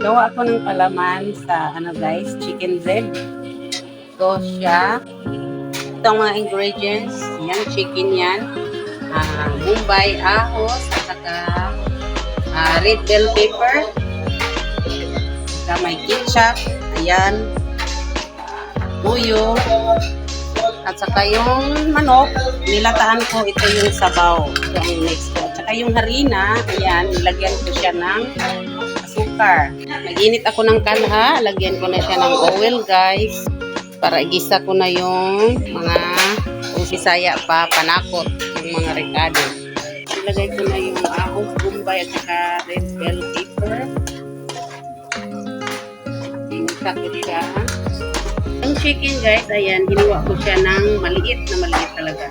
Gagawa ako ng palaman sa ano guys, chicken bread. Ito siya. Ito mga ingredients. Yan, chicken yan. Ah, Mumbai ahos at saka ah, red bell pepper. Saka may ketchup. Ayan. Tuyo. At saka yung manok, nilataan ko ito yung sabaw. Ito ang next ko. At saka yung harina, ayan, nilagyan ko siya ng asukar. Nag-init ako ng kalha, lagyan ko na siya ng oil guys. Para igisa ko na yung mga kung sisaya pa, panakot, yung mga rekado. Ilagay ko na yung ahos, bumbay at saka red bell pepper. Inisa ko siya. Ang chicken guys, ayan, hiniwa ko siya ng maliit na maliit talaga.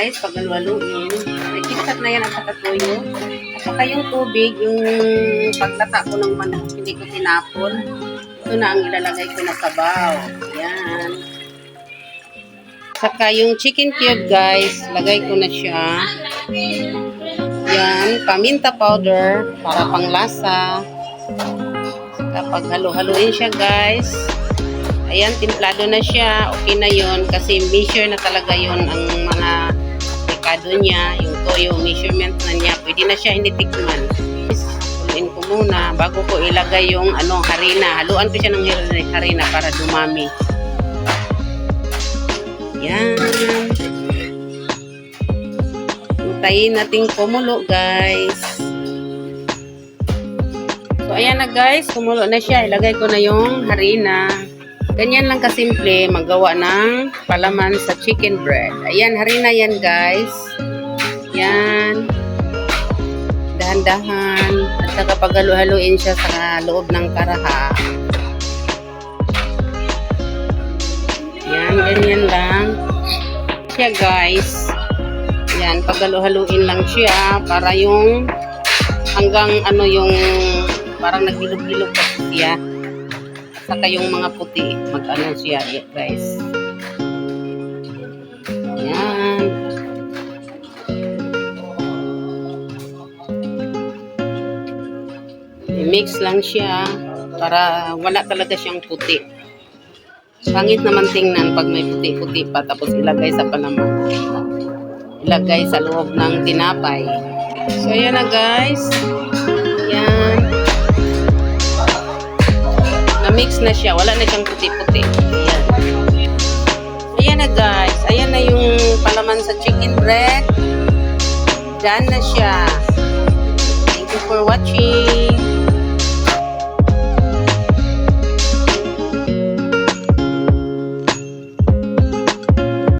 Guys, pag alwaluin, nakikisat na yan at saka tuyo. At saka yung tubig, yung paglata ko ng manok, hindi ko tinapon. Ito na ang ilalagay ko na sabaw. Yan. Saka yung chicken cube guys, lagay ko na siya. Yan, paminta powder para panglasa. Saka pag halo-haluin siya guys, Ayan, timplado na siya. Okay na yon kasi measure na talaga yon ang mga rekado niya. Yung toyo, measurement na niya. Pwede na siya hindi tikman. Haluin ko muna bago ko ilagay yung ano, harina. Haluan ko siya ng harina para dumami. Yan. Hintayin natin kumulo, guys. So, ayan na guys. Kumulo na siya. Ilagay ko na yung harina. Ganyan lang kasimple magawa ng palaman sa chicken bread. Ayan, harina yan guys. Yan. Dahan-dahan. At saka paghalo-haluin siya sa loob ng karaha. Yan, ganyan lang. Siya guys. Yan, paghalo-haluin lang siya para yung hanggang ano yung parang nagbilog-bilog pa siya saka yung mga puti mag-ano siya guys. Yan i-mix lang siya para wala talaga siyang puti. Pangit naman tingnan pag may puti-puti pa tapos ilagay sa palaman ilagay sa loob ng tinapay. So yan na guys na-mix na siya. Wala na siyang puti-puti. Ayan. Ayan na guys. Ayan na yung palaman sa chicken bread. Done na siya. Thank you for watching.